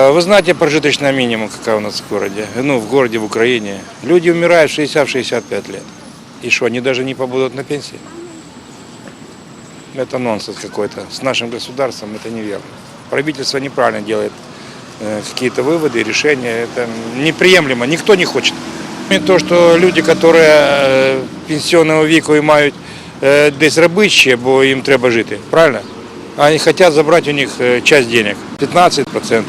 А Вы знаете прожиточный минимум, какая у нас в городе? Ну, в городе, в Украине. Люди умирают в 60-65 лет. И что, они даже не побудут на пенсии? Это нонсенс какой-то. С нашим государством это неверно. Правительство неправильно делает э, какие-то выводы, решения. Это неприемлемо. Никто не хочет. И то, что люди, которые е, пенсіонного віку і мають е, десь робити ще, бо їм треба жити, правильно? А вони хочуть забрати у них е, часть денег, 15%.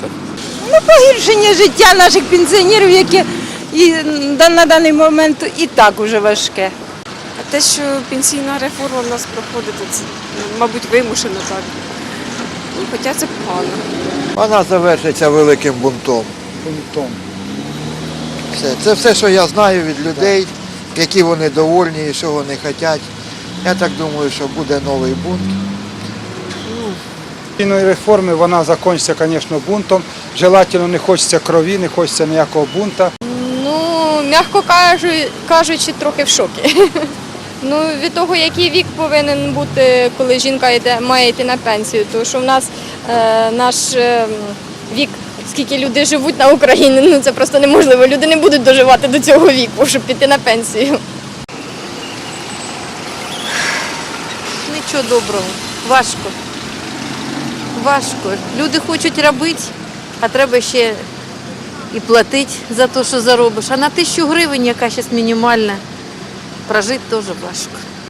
Погіршення життя наших пенсіонерів, яке і на даний момент і так уже важке. А те, що пенсійна реформа в нас проходить, це, мабуть, вимушено так. Ну, Хоча це погано. Вона завершиться великим бунтом. Бунтом. Все. Це все, що я знаю від людей, які вони довольні і що вони хочуть. Я так думаю, що буде новий бунт. Пенсійної реформи вона закінчиться, звісно, бунтом. Желательно не хочеться крові, не хочеться ніякого бунта. Ну, м'яко кажучи, трохи в шокі. Ну, від того, який вік повинен бути, коли жінка йде, має йти на пенсію, тому що в нас е, наш е, вік, скільки люди живуть на Україні, ну це просто неможливо. Люди не будуть доживати до цього віку, щоб піти на пенсію. Нічого доброго, важко. Важко. Люди хочуть робити, а треба ще і платити за те, що заробиш. А на тисячу гривень, яка зараз мінімальна, прожити теж важко.